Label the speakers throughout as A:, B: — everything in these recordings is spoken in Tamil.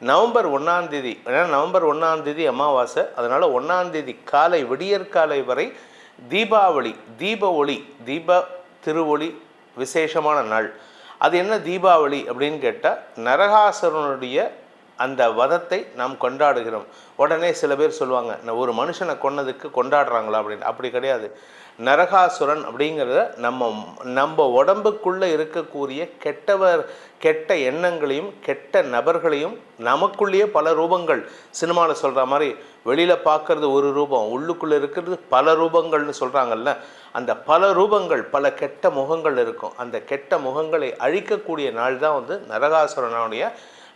A: நவம்பர் ஒன்றாந்தேதி ஏன்னா நவம்பர் ஒன்றாந்தேதி அமாவாசை. அதனால் ஒன்றாந்தேதி காலை விடியற்காலை வரை தீபாவளி தீப ஒளி தீப திருவொளி விசேஷமான நாள். அது என்ன தீபாவளி அப்படின்னு கேட்டால் நரகாசுரனுடைய அந்த வதத்தை நாம் கொண்டாடுகிறோம். உடனே சில பேர் சொல்லுவாங்க நான் ஒரு மனுஷனை கொன்னதுக்கு கொண்டாடுறாங்களா? அப்படின்னு. அப்படி கிடையாது. நரகாசுரன் அப்படிங்கிறத நம்ம நம்ம உடம்புக்குள்ளே இருக்கக்கூடிய கெட்டவர் கெட்ட எண்ணங்களையும் கெட்ட நபர்களையும் நமக்குள்ளேயே பல ரூபங்கள். சினிமாவில் சொல்கிற மாதிரி வெளியில் பார்க்குறது ஒரு ரூபம் உள்ளுக்குள்ளே இருக்கிறது பல ரூபங்கள்னு சொல்கிறாங்கல்ல அந்த பல ரூபங்கள் பல கெட்ட முகங்கள் இருக்கும். அந்த கெட்ட முகங்களை அழிக்கக்கூடிய நாள் தான் வந்து நரகாசுரனுடைய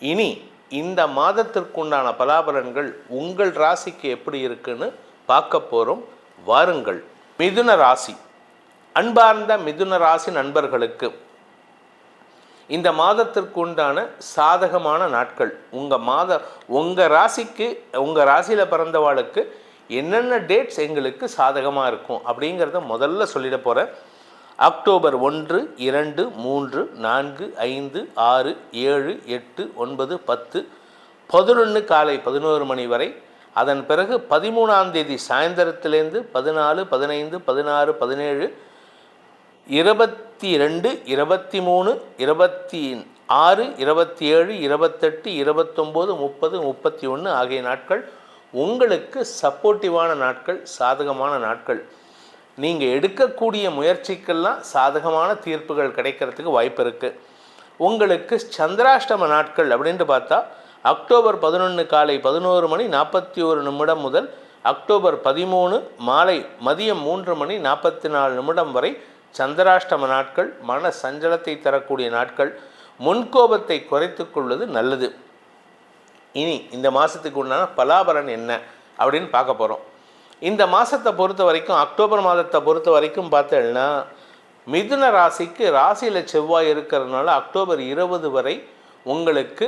A: இனி இந்த மாதத்திற்குண்டான பலாபலன்கள் உங்கள் ராசிக்கு எப்படி இருக்குன்னு பார்க்க போகிறோம் வாருங்கள். மிதுன ராசி. அன்பார்ந்த மிதுன ராசி நண்பர்களுக்கு இந்த மாதத்திற்கு உண்டான சாதகமான நாட்கள் உங்கள் மாத உங்கள் ராசிக்கு உங்கள் ராசியில் பிறந்தவாளுக்கு என்னென்ன டேட்ஸ் எங்களுக்கு சாதகமாக இருக்கும் அப்படிங்கிறத முதல்ல சொல்லிட போகிறேன் அக்டோபர் ஒன்று இரண்டு மூன்று நான்கு ஐந்து ஆறு ஏழு எட்டு ஒன்பது பத்து பதினொன்று காலை பதினோரு மணி வரை. அதன் பிறகு பதிமூணாம் தேதி சாயந்தரத்திலேருந்து பதினாலு பதினைந்து பதினாறு பதினேழு இருபத்தி ரெண்டு இருபத்தி மூணு இருபத்தி ஆறு இருபத்தி ஏழு இருபத்தெட்டு இருபத்தொம்போது முப்பது முப்பத்தி ஒன்று ஆகிய நாட்கள் உங்களுக்கு சப்போர்ட்டிவான நாட்கள் சாதகமான நாட்கள். நீங்கள் எடுக்கக்கூடிய முயற்சிக்கெல்லாம் சாதகமான தீர்ப்புகள் கிடைக்கிறதுக்கு வாய்ப்பு இருக்குது உங்களுக்கு சந்திராஷ்டம நாட்கள் அப்படின்ட்டு பார்த்தா அக்டோபர் பதினொன்று காலை பதினோரு மணி நாற்பத்தி ஒரு நிமிடம் முதல் அக்டோபர் பதிமூணு மாலை மதியம் மூன்று மணி நாற்பத்தி நாலு நிமிடம் வரை சந்திராஷ்டம நாட்கள் மன சஞ்சலத்தை தரக்கூடிய நாட்கள். முன்கோபத்தை குறைத்து கொள்வது நல்லது. இனி இந்த மாதத்துக்கு உண்டான பலாபலன் என்ன அப்படின்னு பார்க்க போகிறோம் இந்த மாதத்தை பொறுத்த வரைக்கும் அக்டோபர் மாதத்தை பொறுத்த வரைக்கும் பார்த்தேன்னா மிதுன ராசிக்கு ராசியில் செவ்வாய் இருக்கிறதுனால அக்டோபர் இருபது வரை உங்களுக்கு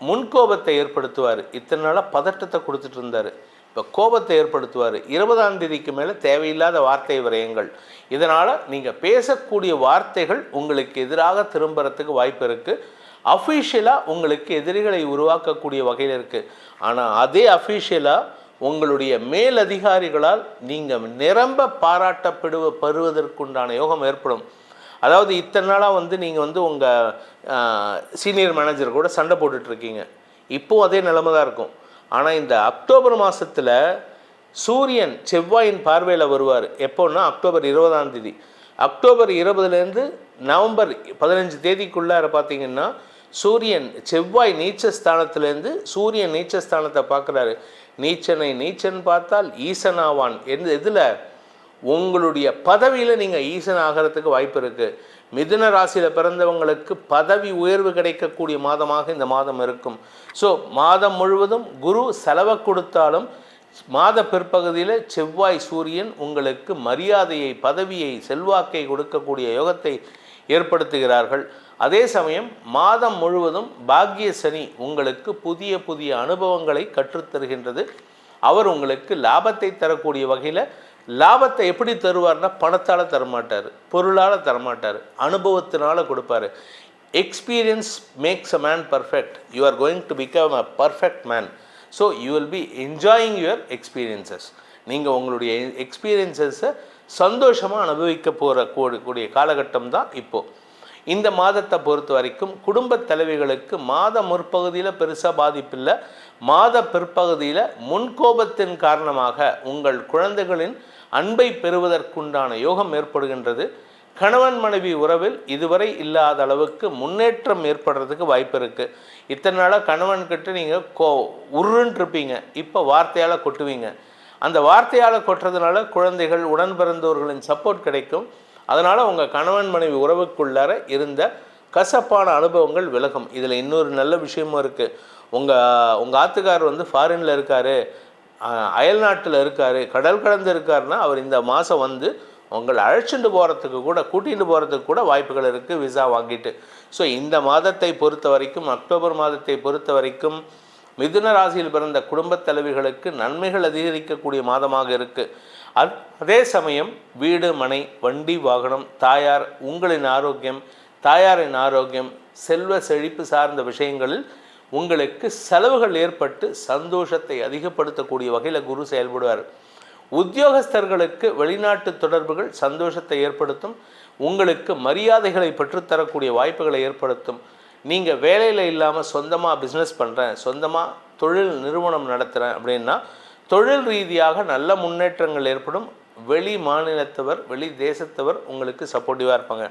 A: முன்கோபத்தை ஏற்படுத்துவார். இத்தனை நாளாக பதட்டத்தை கொடுத்துட்டு இருந்தார். இப்போ கோபத்தை ஏற்படுத்துவார். இருபதாம் தேதிக்கு மேலே தேவையில்லாத வார்த்தை விரயங்கள். இதனால் நீங்கள் பேசக்கூடிய வார்த்தைகள் உங்களுக்கு எதிராக திரும்புறதுக்கு வாய்ப்பு இருக்குது அஃபீஷியலாக உங்களுக்கு எதிரிகளை உருவாக்கக்கூடிய வகையில் இருக்குது ஆனால் அதே அஃபீஷியலாக உங்களுடைய மேலதிகாரிகளால் நீங்கள் நிரம்ப பாராட்டப்படுவ பருவதற்குண்டான யோகம் ஏற்படும். அதாவது இத்தனை நாளாக வந்து நீங்கள் வந்து உங்கள் சீனியர் மேனேஜர் கூட சண்டை போட்டுட்ருக்கீங்க. இப்போவும் அதே நிலமை தான் இருக்கும். ஆனால் இந்த அக்டோபர் மாதத்தில் சூரியன் செவ்வாயின் பார்வையில் வருவார். எப்போன்னா அக்டோபர் இருபதாம் தேதி. அக்டோபர் இருபதுலேருந்து நவம்பர் பதினஞ்சு தேதிக்குள்ளார பார்த்தீங்கன்னா சூரியன் செவ்வாய் நீச்சஸ்தானத்திலேருந்து சூரியன் நீச்சஸ்தானத்தை பார்க்குறாரு நீச்சனை நீச்சன் பார்த்தால் ஈசனாவான். எந்த இதில் உங்களுடைய பதவியில் நீங்கள் ஈசன் ஆகிறதுக்கு வாய்ப்பு இருக்குது மிதுன ராசியில் பிறந்தவங்களுக்கு பதவி உயர்வு கிடைக்கக்கூடிய மாதமாக இந்த மாதம் இருக்கும். ஸோ மாதம் முழுவதும் குரு செலவை கொடுத்தாலும் மாத பிற்பகுதியில் செவ்வாய் சூரியன் உங்களுக்கு மரியாதையை பதவியை செல்வாக்கை கொடுக்கக்கூடிய யோகத்தை ஏற்படுத்துகிறார்கள். அதே சமயம் மாதம் முழுவதும் பாக்கிய சனி உங்களுக்கு புதிய புதிய அனுபவங்களை கற்றுத்தருகின்றது. அவர் உங்களுக்கு லாபத்தை தரக்கூடிய வகையில் லாபத்தை எப்படி தருவார்னா பணத்தால் தரமாட்டார் பொருளால் தரமாட்டார் அனுபவத்தினால் கொடுப்பாரு. Experience makes a man perfect you are going to become a perfect man so you will be enjoying your experiences நீங்கள் உங்களுடைய எக்ஸ்பீரியன்சஸை சந்தோஷமாக அனுபவிக்க போகிற கூடிய காலகட்டம் தான் இப்போது இந்த மாதத்தை பொறுத்த வரைக்கும் குடும்ப தலைவிகளுக்கு மாத முற்பகுதியில் பெருசாக பாதிப்பில்லை. மாத பிற்பகுதியில் முன்கோபத்தின் காரணமாக உங்கள் குழந்தைகளின் அன்பை பெறுவதற்குண்டான யோகம் ஏற்படுகின்றது. கணவன் மனைவி உறவில் இதுவரை இல்லாத அளவுக்கு முன்னேற்றம் ஏற்படுறதுக்கு வாய்ப்பு இருக்குது இத்தனை நாளாக கணவன்கிட்ட நீங்கள் கோ உருன்ட்ருப்பீங்க. இப்போ வார்த்தையால் கொட்டுவீங்க. அந்த வார்த்தையால் கொட்டுறதுனால குழந்தைகள் உடன் பிறந்தவர்களின் சப்போர்ட் கிடைக்கும். அதனால் உங்கள் கணவன் மனைவி உறவுக்குள்ளார இருந்த கசப்பான அனுபவங்கள் விலகும். இதில் இன்னொரு நல்ல விஷயமும் இருக்குது உங்கள் உங்கள் ஆத்துக்காரர் வந்து ஃபாரினில் இருக்கார் அயல் நாட்டில் இருக்கார் கடல் கடந்து இருக்காருன்னா அவர் இந்த மாதம் வந்து உங்களை அழைச்சிட்டு போகிறதுக்கு கூட கூட்டிகிட்டு போகிறதுக்கு கூட வாய்ப்புகள் இருக்குது விசா வாங்கிட்டு. ஸோ இந்த மாதத்தை பொறுத்த வரைக்கும் அக்டோபர் மாதத்தை பொறுத்த வரைக்கும் மிதுன ராசியில் பிறந்த குடும்பத் தலைவிகளுக்கு நன்மைகள் அதிகரிக்கக்கூடிய மாதமாக இருக்குது அத் அதே சமயம் வீடு மனை வண்டி வாகனம் தாயார் உங்களின் ஆரோக்கியம் தாயாரின் ஆரோக்கியம் செல்வ செழிப்பு சார்ந்த விஷயங்களில் உங்களுக்கு செலவுகள் ஏற்பட்டு சந்தோஷத்தை அதிகப்படுத்தக்கூடிய வகையில் குரு செயல்படுவார். உத்தியோகஸ்தர்களுக்கு வெளிநாட்டு தொடர்புகள் சந்தோஷத்தை ஏற்படுத்தும் உங்களுக்கு மரியாதைகளை பெற்றுத்தரக்கூடிய வாய்ப்புகளை ஏற்படுத்தும். நீங்கள் வேலையில் இல்லாமல் சொந்தமாக பிஸ்னஸ் பண்ணுறேன் சொந்தமாக தொழில் நிறுவனம் நடத்துகிறேன் அப்படின்னா தொழில் ரீதியாக நல்ல முன்னேற்றங்கள் ஏற்படும். வெளி மாநிலத்தவர் வெளி தேசத்தவர் உங்களுக்கு சப்போர்ட்டிவாக இருப்பாங்க.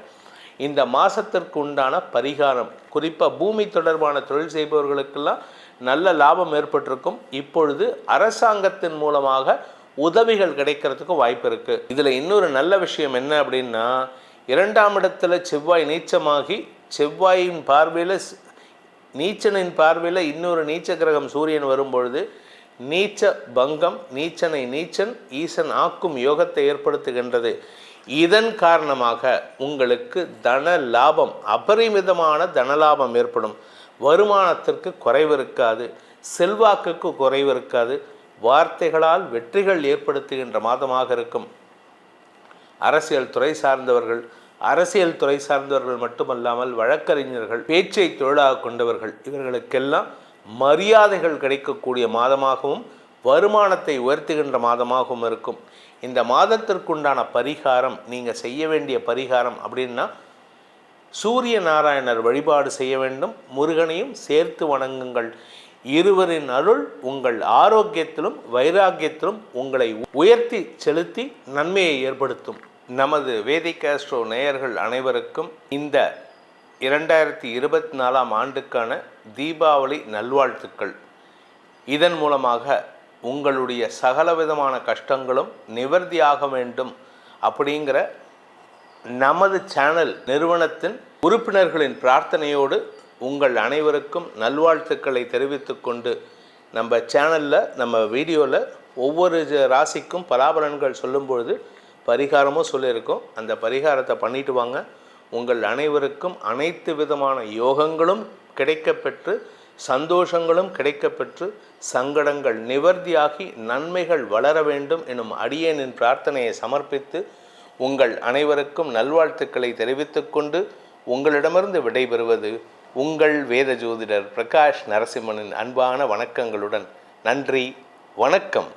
A: இந்த மாதத்திற்கு உண்டான பரிகாரம் குறிப்பாக பூமி தொடர்பான தொழில் செய்பவர்களுக்கெல்லாம் நல்ல லாபம் ஏற்பட்டிருக்கும். இப்பொழுது அரசாங்கத்தின் மூலமாக உதவிகள் கிடைக்கிறதுக்கு வாய்ப்பு இருக்குது இதில் இன்னொரு நல்ல விஷயம் என்ன அப்படின்னா இரண்டாம் இடத்துல செவ்வாய் நீச்சமாகி செவ்வாயின் பார்வையில் நீச்சனின் பார்வையில் இன்னொரு நீச்ச கிரகம் சூரியன் வரும்பொழுது நீச்ச பங்கம் நீச்சனை நீச்சன் ஈசன் ஆக்கும் யோகத்தை ஏற்படுத்துகின்றது. இதன் காரணமாக உங்களுக்கு தன லாபம் அபரிமிதமான தன லாபம் ஏற்படும். வருமானத்திற்கு குறைவு இருக்காது செல்வாக்குக்கு குறைவு இருக்காது வார்த்தைகளால் வெற்றிகள் ஏற்படுத்துகின்ற மாதமாக இருக்கும். அரசியல் துறை சார்ந்தவர்கள் அரசியல் துறை சார்ந்தவர்கள் மட்டுமல்லாமல் வழக்கறிஞர்கள் பேச்சை தொழிலாக கொண்டவர்கள் இவர்களுக்கெல்லாம் மரியாதைகள் கிடைக்கக்கூடிய மாதமாகவும் வருமானத்தை உயர்த்துகின்ற மாதமாகவும் இருக்கும். இந்த மாதத்திற்குண்டான பரிகாரம் நீங்கள் செய்ய வேண்டிய பரிகாரம் அப்படின்னா சூரிய நாராயணர் வழிபாடு செய்ய வேண்டும் முருகனையும் சேர்த்து வணங்குங்கள். இருவரின் அருள் உங்கள் ஆரோக்கியத்திலும் வைராக்கியத்திலும் உங்களை உயர்த்தி செலுத்தி நன்மையை ஏற்படுத்தும். நமது வேதிக் ஆஸ்ட்ரோ நேயர்கள் அனைவருக்கும் இந்த இரண்டாயிரத்தி இருபத்தி நாலாம் ஆண்டுக்கான தீபாவளி நல்வாழ்த்துக்கள். இதன் மூலமாக உங்களுடைய சகலவிதமான கஷ்டங்களும் நிவர்த்தியாக வேண்டும் அப்படிங்கிற நமது சேனல் நிறுவனத்தின் உறுப்பினர்களின் பிரார்த்தனையோடு உங்கள் அனைவருக்கும் நல்வாழ்த்துக்களை தெரிவித்துக்கொண்டு நம்ம சேனலில் நம்ம வீடியோவில் ஒவ்வொரு ராசிக்கும் பலாபலன்கள் சொல்லும்பொழுது பரிகாரமும் சொல்லியிருக்கோம். அந்த பரிகாரத்தை பண்ணிட்டு வாங்க. உங்கள் அனைவருக்கும் அனைத்து விதமான யோகங்களும் கிடைக்கப்பெற்று சந்தோஷங்களும் கிடைக்கப்பெற்று சங்கடங்கள் நிவர்த்தியாகி நன்மைகள் வளர வேண்டும் எனும் அடியேனின் பிரார்த்தனையை சமர்ப்பித்து உங்கள் அனைவருக்கும் நல்வாழ்த்துக்களை தெரிவித்துக் கொண்டு உங்களிடமிருந்து விடைபெறுவது உங்கள் வேத ஜோதிடர் பிரகாஷ் நரசிம்மனின் அன்பான வணக்கங்களுடன். நன்றி வணக்கம்.